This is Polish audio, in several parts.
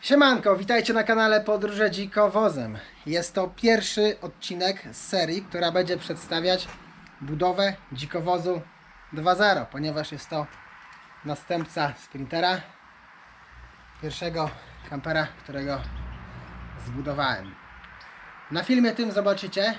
Siemanko, witajcie na kanale Podróże Dzikowozem. Jest to pierwszy odcinek z serii, która będzie przedstawiać budowę dzikowozu 2.0, ponieważ jest to następca Sprintera, pierwszego kampera, którego zbudowałem. Na filmie tym zobaczycie,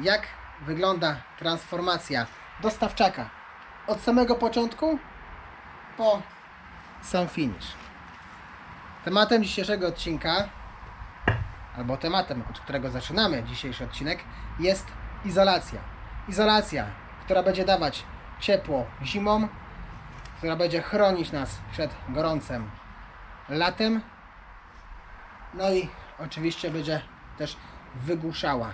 jak wygląda transformacja dostawczaka od samego początku po sam finish. Tematem dzisiejszego odcinka, albo tematem, od którego zaczynamy dzisiejszy odcinek, jest izolacja. Izolacja, która będzie dawać ciepło zimą, która będzie chronić nas przed gorącem latem, no i oczywiście będzie też wygłuszała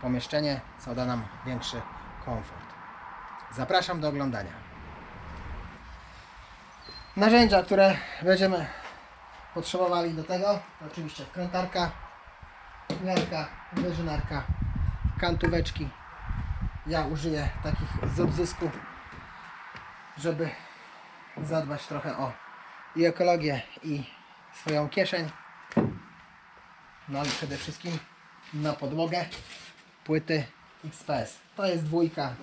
pomieszczenie, co da nam większy komfort. Zapraszam do oglądania. Narzędzia, które będziemy potrzebowali do tego, oczywiście wkrętarka, miarka, wyżynarka, kantóweczki. Ja użyję takich z odzysku, żeby zadbać trochę o i ekologię i swoją kieszeń. No i przede wszystkim na podłogę płyty XPS. To jest dwójka.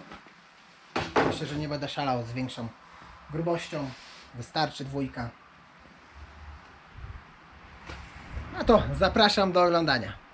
Myślę, że nie będę szalał z większą grubością. Wystarczy dwójka. No to zapraszam do oglądania.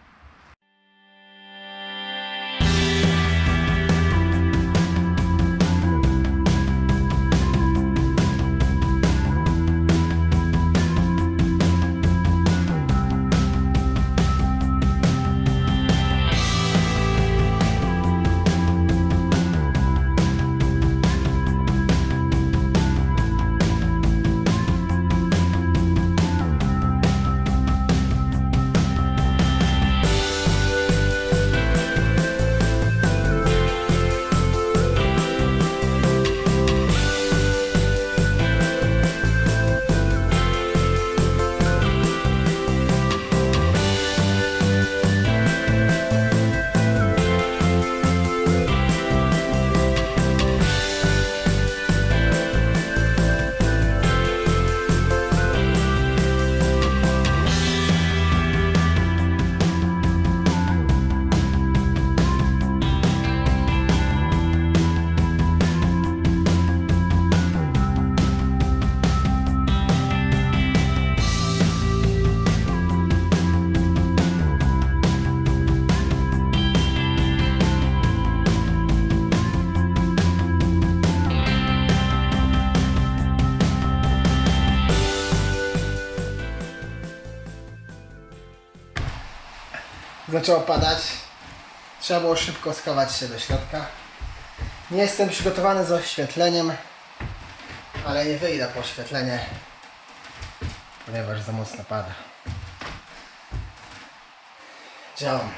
Zaczęło padać. Trzeba było szybko schować się do środka. Nie jestem przygotowany z oświetleniem, ale nie wyjdę po oświetlenie, ponieważ za mocno pada. Działam.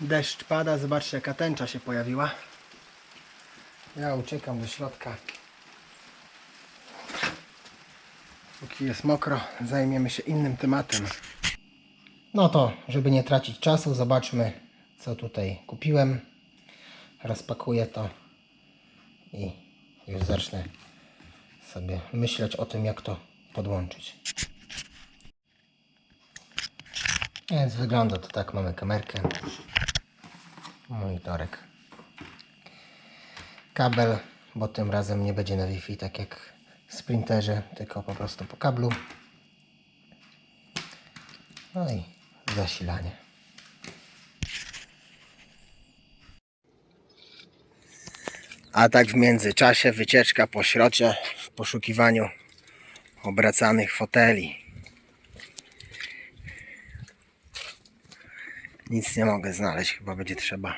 Deszcz pada, zobaczcie jaka tęcza się pojawiła. Ja uciekam do środka. Póki jest mokro, zajmiemy się innym tematem. No to, żeby nie tracić czasu, zobaczmy, co tutaj kupiłem. Rozpakuję to i już zacznę sobie myśleć o tym, jak to podłączyć. Więc wygląda to tak, mamy kamerkę, monitorek, kabel, bo tym razem nie będzie na Wi-Fi, tak jak Sprinterze, tylko po prostu po kablu. No i zasilanie. A tak w międzyczasie wycieczka po w poszukiwaniu obracanych foteli. Nic nie mogę znaleźć, chyba będzie trzeba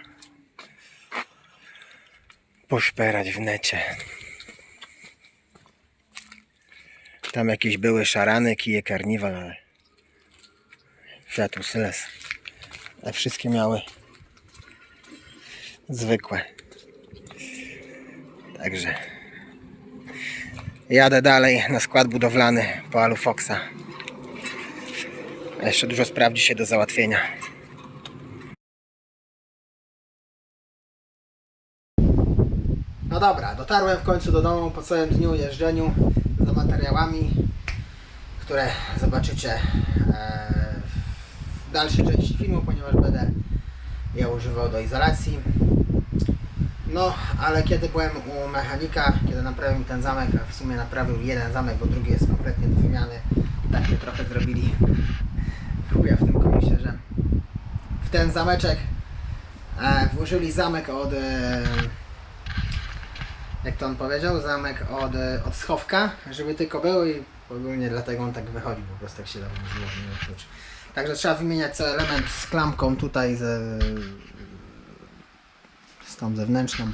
poszperać w necie. Tam jakieś były szarany, kije karniwal, ale Fiat Siles. Ale wszystkie miały zwykłe. Także jadę dalej na skład budowlany po Alufoxa. A jeszcze dużo sprawdzi się do załatwienia. No dobra, dotarłem w końcu do domu po całym dniu jeżdżeniu. Fotomateriałami, które zobaczycie e, w dalszej części filmu, ponieważ będę je używał do izolacji. No, ale kiedy byłem u mechanika, kiedy naprawił mi ten zamek, a w sumie naprawił jeden zamek, bo drugi jest kompletnie do wymiany, tak mnie trochę zrobili chuja w tym komisie, że w ten zameczek e, włożyli zamek od e, jak to on powiedział, zamek od, e, od schowka, żeby tylko był i ogólnie dlatego on tak wychodzi, po prostu tak się dało nie odczuć. Także trzeba wymieniać co element z klamką tutaj ze, z tą zewnętrzną,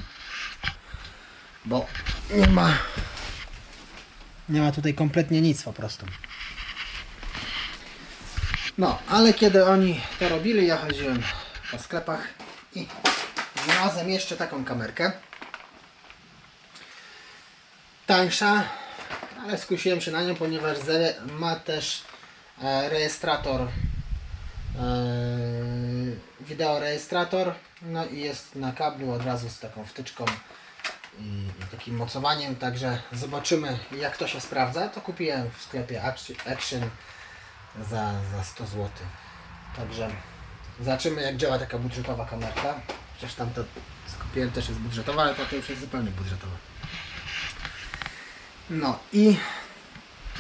bo nie ma nie ma tutaj kompletnie nic po prostu. No, ale kiedy oni to robili, ja chodziłem po sklepach i znalazłem jeszcze taką kamerkę. Tańsza, ale skusiłem się na nią, ponieważ ze- ma też e, rejestrator, e, wideorejestrator, no i jest na kablu od razu z taką wtyczką i, takim mocowaniem, także zobaczymy jak to się sprawdza. To kupiłem w sklepie Action- za, za 100 zł. Także zobaczymy jak działa taka budżetowa kamerka. Chociaż tam to co kupiłem też jest budżetowa, ale to już jest zupełnie budżetowa. No i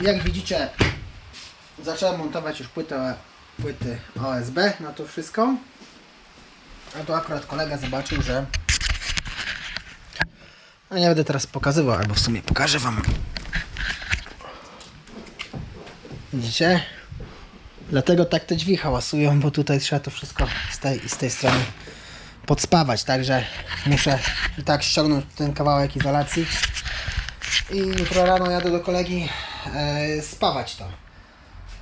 jak widzicie zacząłem montować już płytę, płyty OSB na to wszystko. A tu akurat kolega zobaczył, że a nie będę teraz pokazywał, albo w sumie pokażę Wam. Widzicie? Dlatego tak te drzwi hałasują, bo tutaj trzeba to wszystko z tej i z tej strony podspawać, także muszę i tak ściągnąć ten kawałek izolacji i jutro rano jadę do kolegi e, spawać to.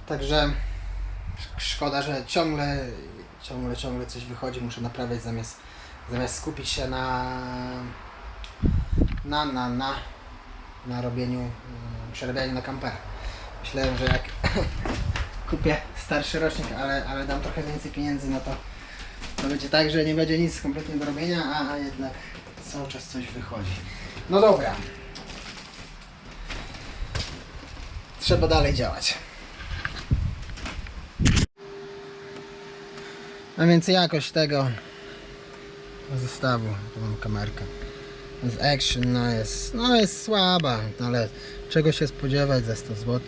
Także szkoda, że ciągle, ciągle, ciągle coś wychodzi, muszę naprawiać zamiast, zamiast skupić się na na, na, na, na robieniu, mm, przerabianiu na kampera. Myślałem, że jak kupię starszy rocznik, ale, ale dam trochę więcej pieniędzy, no to, to będzie tak, że nie będzie nic kompletnie do robienia, a, a jednak cały czas coś wychodzi. No dobra. Trzeba dalej działać. A więc jakość tego zestawu, tu mam kamerkę z Action, no jest, no jest słaba, no ale czego się spodziewać za 100 zł.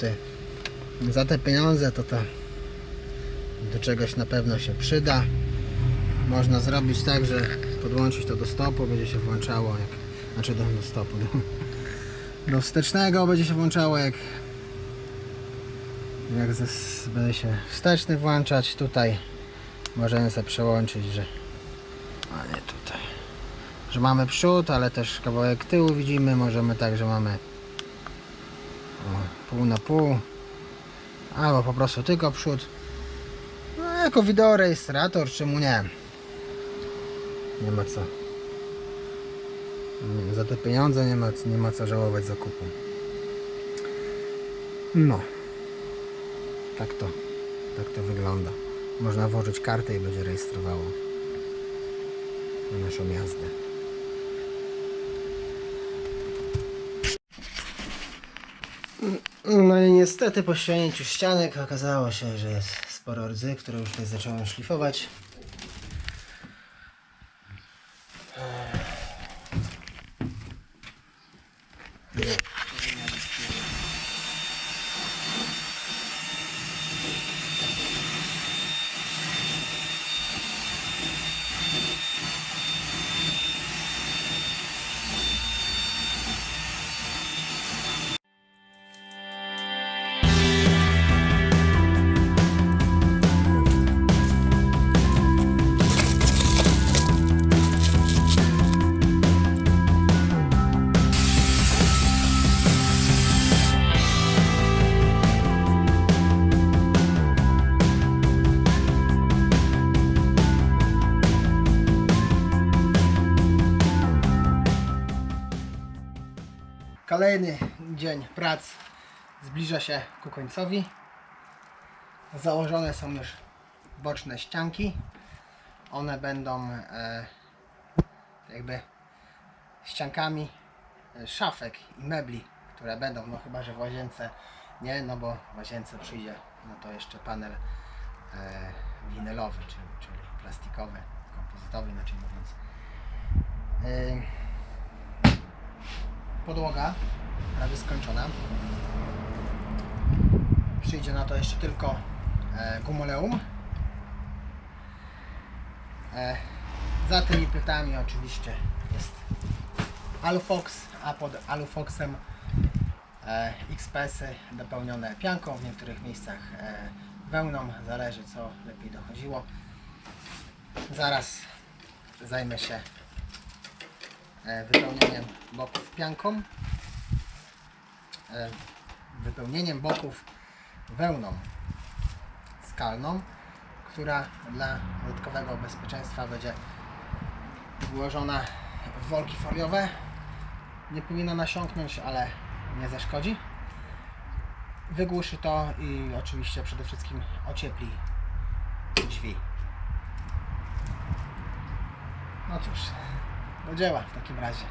Za te pieniądze to to do czegoś na pewno się przyda. Można zrobić tak, że podłączyć to do stopu, będzie się włączało jak, znaczy do, do stopu, do, do wstecznego będzie się włączało jak jak będzie się wsteczny włączać tutaj możemy sobie przełączyć, że a nie tutaj. Że mamy przód, ale też kawałek tyłu widzimy, możemy tak, że mamy pół na pół. Albo po prostu tylko przód. No jako wideorejestrator, czemu nie? Nie ma co. Za te pieniądze nie ma, nie ma co żałować zakupu. No tak to tak to wygląda można włożyć kartę i będzie rejestrowało naszą jazdę No i niestety po ściągnięciu ścianek okazało się, że jest sporo rdzy, które już tutaj zacząłem szlifować. Kolejny dzień prac zbliża się ku końcowi. Założone są już boczne ścianki. One będą e, jakby ściankami e, szafek i mebli które będą, no chyba, że w łazience nie, no bo w łazience przyjdzie no to jeszcze panel e, winylowy, czyli, czyli plastikowy, kompozytowy inaczej mówiąc. E, podłoga prawie skończona. Przyjdzie na to jeszcze tylko e, gumoleum. E, za tymi płytami oczywiście jest Alufox, a pod Alufoxem e, XPS-y dopełnione pianką, w niektórych miejscach e, wełną, zależy co lepiej dochodziło. Zaraz zajmę się wypełnieniem boków pianką, e, wypełnieniem boków wełną skalną, która dla dodatkowego bezpieczeństwa będzie włożona w worki foliowe. Nie powinna nasiąknąć, ale nie zaszkodzi. Wygłuszy to i oczywiście przede wszystkim ociepli drzwi. No cóż, do dzieła w takim razie.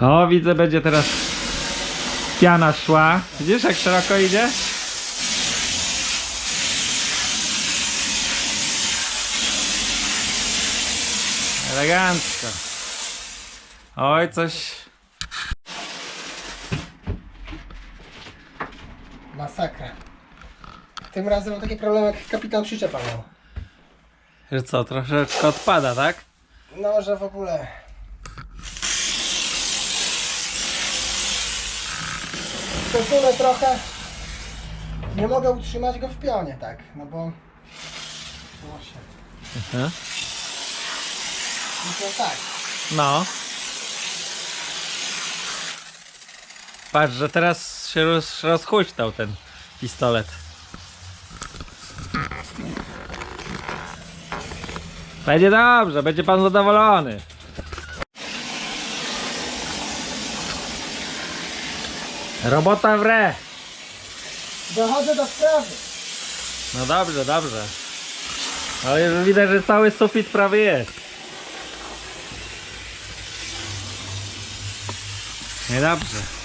O, widzę, będzie teraz piana szła. Widzisz, jak szeroko idzie? Elegancko. Oj, coś... Masakra. Tym razem mam taki problem jak kapitan przyczepa miał. Że co, troszeczkę odpada, tak? No, że w ogóle. Przesunę trochę. Nie mogę utrzymać go w pionie, tak, no bo. Właśnie. To tak. No. Patrz, że teraz się roz, rozhuśtał ten pistolet. Będzie dobrze, będzie pan zadowolony. Robota w re. Dochodzę do sprawy. No dobrze, dobrze. Ale już widać, że cały sufit prawie jest. 那不是。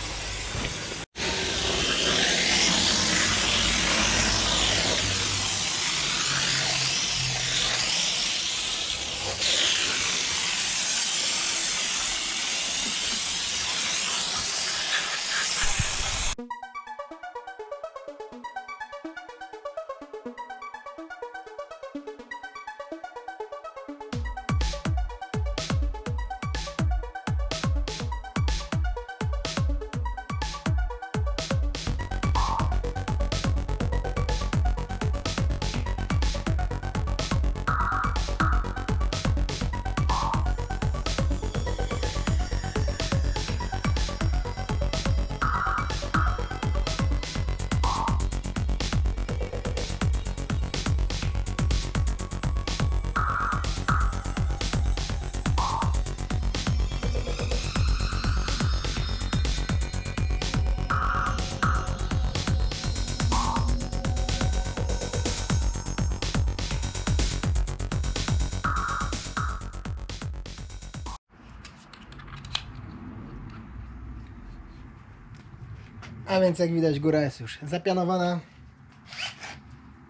A więc jak widać góra jest już zapianowana.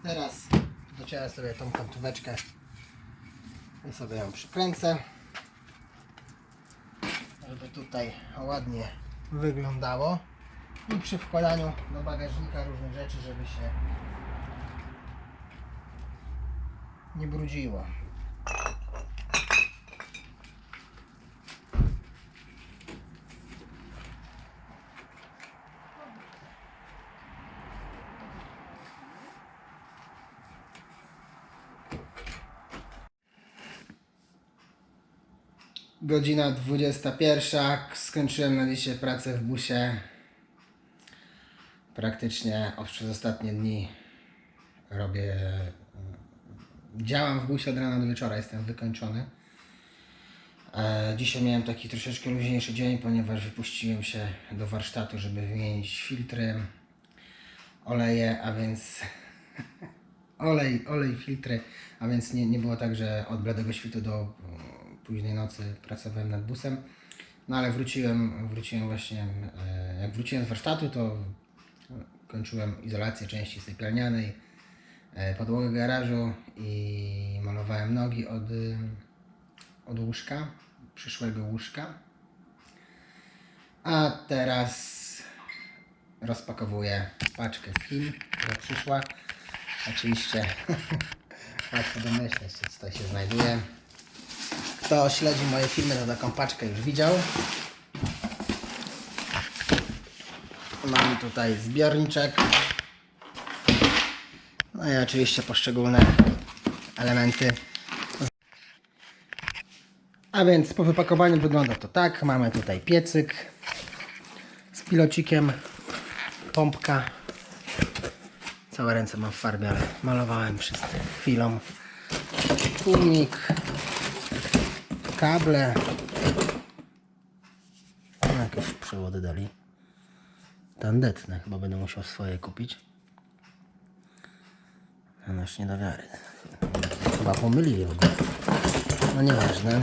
Teraz dociąłem sobie tą kantóweczkę i sobie ją przykręcę. Żeby tutaj ładnie wyglądało. I przy wkładaniu do bagażnika różnych rzeczy, żeby się nie brudziło. Godzina 21. Skończyłem na dzisiaj pracę w busie. Praktycznie przez ostatnie dni robię. Działam w busie od rana do wieczora, jestem wykończony. E, dzisiaj miałem taki troszeczkę luźniejszy dzień, ponieważ wypuściłem się do warsztatu, żeby wymienić filtry, oleje, a więc olej, olej, filtry, a więc nie, nie było tak, że od bladego świtu do późnej nocy pracowałem nad busem. No ale wróciłem, wróciłem właśnie, e, jak wróciłem z warsztatu, to e, kończyłem izolację części sypialnianej, e, podłogę garażu i malowałem nogi od, y, od łóżka, przyszłego łóżka. A teraz rozpakowuję paczkę z Chin, która przyszła. Oczywiście łatwo domyśleć co tutaj się znajduje. Kto śledzi moje filmy, to taką paczkę już widział. Mam tutaj zbiorniczek. No i oczywiście poszczególne elementy. A więc po wypakowaniu wygląda to tak. Mamy tutaj piecyk z pilocikiem, pompka. Całe ręce mam w farbie, ale malowałem przed chwilą. Tłumik, kable. No, Jakieś przewody dali. Tandetne, chyba będę musiał swoje kupić. No już nie do wiary. Chyba pomylili w ogóle. No nieważne.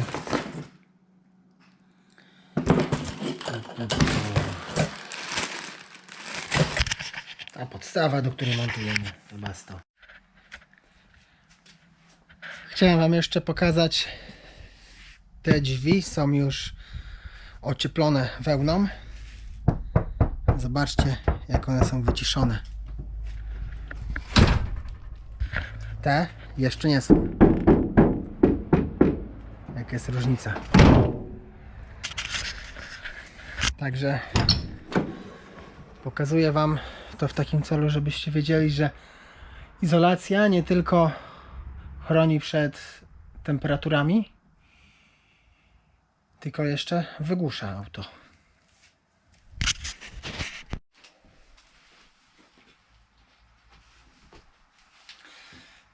Ta podstawa, do której montujemy. Chyba to. Chciałem Wam jeszcze pokazać te drzwi są już ocieplone wełną. Zobaczcie, jak one są wyciszone. Te jeszcze nie są. Jaka jest różnica. Także pokazuję Wam to w takim celu, żebyście wiedzieli, że izolacja nie tylko chroni przed temperaturami, tylko jeszcze wygłusza auto.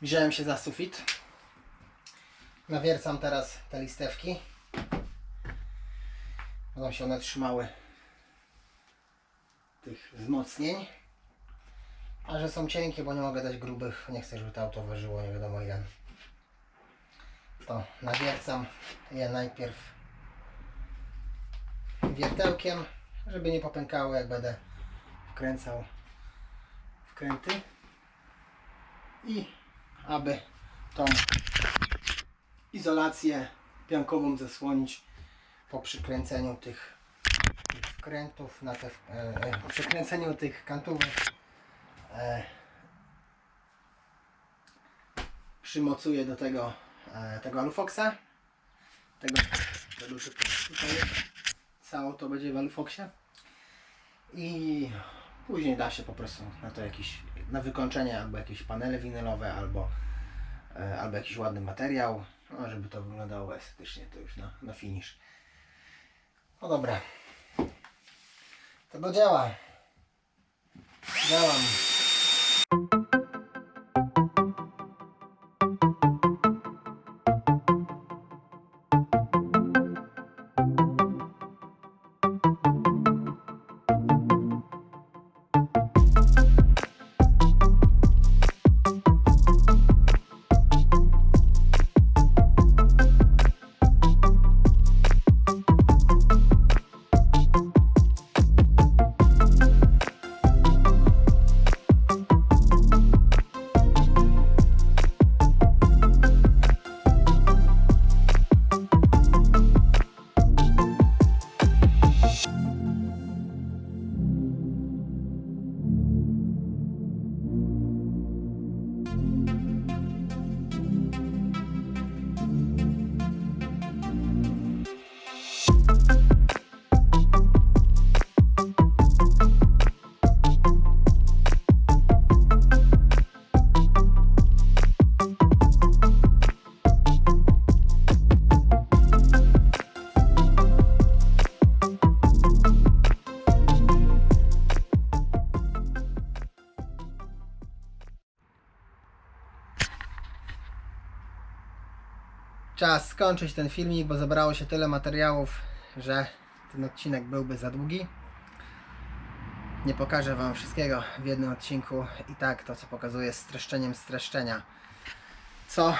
Wziąłem się za sufit. Nawiercam teraz te listewki. Będą się one trzymały tych wzmocnień. A że są cienkie, bo nie mogę dać grubych, nie chcę, żeby to auto ważyło nie wiadomo ile. To nawiercam je najpierw wiertełkiem, żeby nie popękały jak będę wkręcał wkręty i aby tą izolację piankową zasłonić po przykręceniu tych, wkrętów na te, e, e, przykręceniu tych kantówek e, przymocuję do tego e, tego alufoxa tego, tego tutaj cało to będzie w alufoxie i później da się po prostu na to jakiś na wykończenie albo jakieś panele winylowe albo e, albo jakiś ładny materiał. No, żeby to wyglądało estetycznie to już na, na finish. No dobra. To do działa działam czas skończyć ten filmik, bo zebrało się tyle materiałów, że ten odcinek byłby za długi. Nie pokażę Wam wszystkiego w jednym odcinku i tak to co pokazuję streszczeniem streszczenia. Co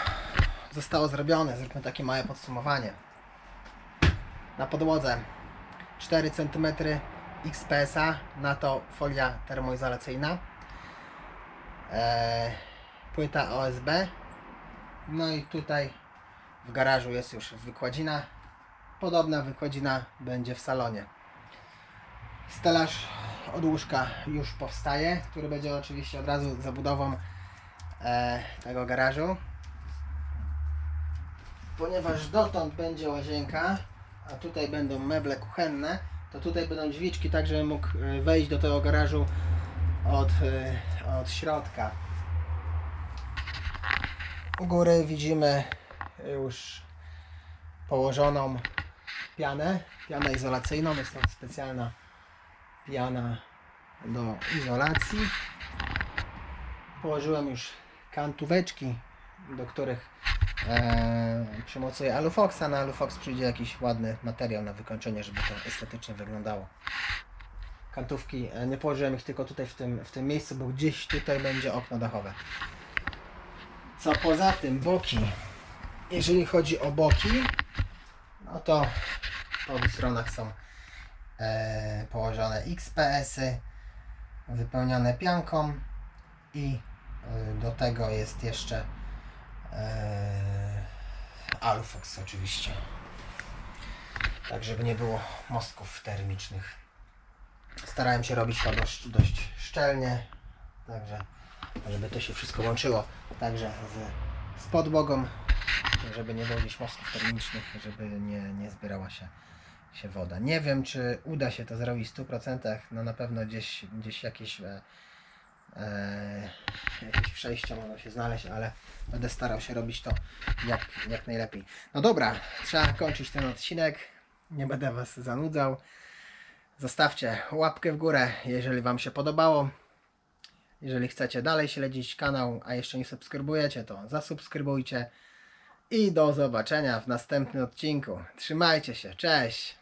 zostało zrobione? Zróbmy takie małe podsumowanie. Na podłodze 4 cm XPS-a, na to folia termoizolacyjna, eee, płyta OSB, no i tutaj w garażu jest już wykładzina. Podobna wykładzina będzie w salonie. Stelaż od łóżka już powstaje, który będzie oczywiście od razu zabudową e, tego garażu. Ponieważ dotąd będzie łazienka, a tutaj będą meble kuchenne, to tutaj będą drzwiczki, tak żebym mógł e, wejść do tego garażu od, e, od środka. U góry widzimy już położoną pianę, pianę izolacyjną. Jest to specjalna piana do izolacji. Położyłem już kantóweczki, do których e, przymocuję alufoxa. Na alufox przyjdzie jakiś ładny materiał na wykończenie, żeby to estetycznie wyglądało. Kantówki, e, nie położyłem ich tylko tutaj w tym, w tym miejscu, bo gdzieś tutaj będzie okno dachowe. Co poza tym boki, jeżeli chodzi o boki, no to po obu stronach są e, położone XPS-y wypełnione pianką i e, do tego jest jeszcze e, Alufox oczywiście. Tak, żeby nie było mostków termicznych. Starałem się robić to dość, dość szczelnie, także żeby to się wszystko łączyło także z, z podłogą, żeby nie było gdzieś mostów termicznych, żeby nie, nie zbierała się, się woda. Nie wiem, czy uda się to zrobić w 100%, no na pewno gdzieś, gdzieś jakieś, e, e, jakieś przejścia mogą się znaleźć, ale będę starał się robić to jak, jak najlepiej. No dobra, trzeba kończyć ten odcinek, nie będę Was zanudzał. Zostawcie łapkę w górę, jeżeli Wam się podobało. Jeżeli chcecie dalej śledzić kanał, a jeszcze nie subskrybujecie, to zasubskrybujcie. I do zobaczenia w następnym odcinku. Trzymajcie się, cześć!